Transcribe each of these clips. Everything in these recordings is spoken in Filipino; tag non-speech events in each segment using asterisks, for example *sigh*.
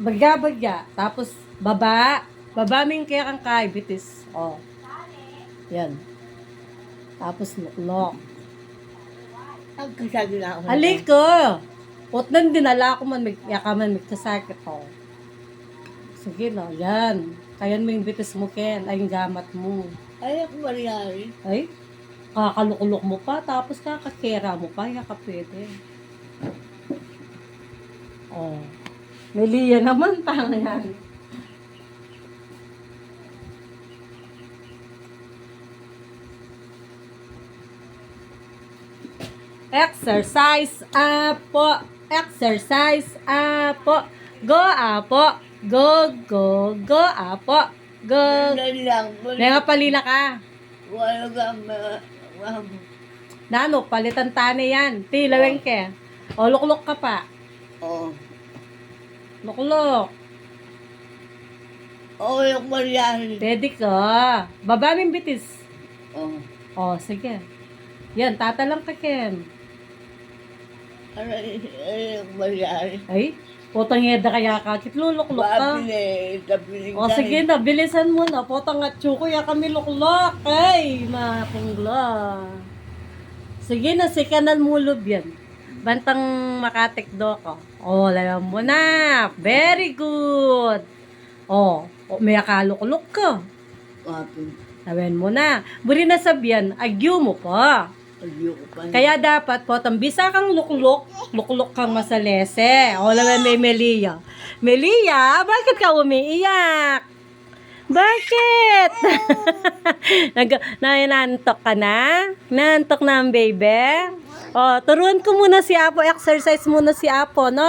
Bagya-bagya. Tapos, baba. Baba ming kaya kang kay, bitis. Oh. Yan. Tapos, luklok. Ang kasabi na ako. Alik ko! Ut nan dinala ko man, yakaman, may kasakit ko. Sige no, yan. Kayan mo yung bitis mo, Ken. Ay, yung gamat mo. Ay, ako mangyari. Ay, kakalukulok mo pa, tapos kakakera mo pa, yaka pwede. Oh. May liya naman, *laughs* tanga yan. Exercise, apo. Exercise, apo. Go, apo. Go, go, go, apo. Go. Lang. Mga palila ka. Wala ka ma... ma- Nano, palitan tane yan. Tilaweng ke. O, luklok ka pa. Oo. Luklok. Oo, yung mangyari. Ready ka. Baba mo yung bitis. Oo. O, sige. Yan, tatalang ka, Ken. Ano, ay, yung mangyari. Ay, putang heda kaya ka. Kit luluklok ka. Mapili, tapili O, sige na, bilisan mo na. Potang at chuko, ya kami luklok. Ay, mga pungla. Sige na, si kanan mulub yan. Bantang makatek do ko. O, alam mo na. Very good. O, o may akaluklok ka. Kapin. Sabihin mo na. Buri na sabihan, agyo mo pa. Ayoko pa. Kaya dapat po, tambisa kang luklok, luklok kang masalese. O, alam may Melia. Melia, bakit ka umiiyak? Bakit? *laughs* Nag nanantok ka na? Nantok na ang baby? O, turuan ko muna si Apo. Exercise muna si Apo, no?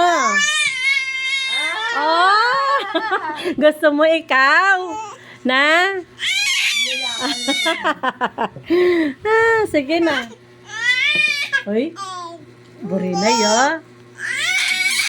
Oh! *laughs* Gusto mo ikaw? Na? *laughs* ah, sige na. Uy, buri na ya.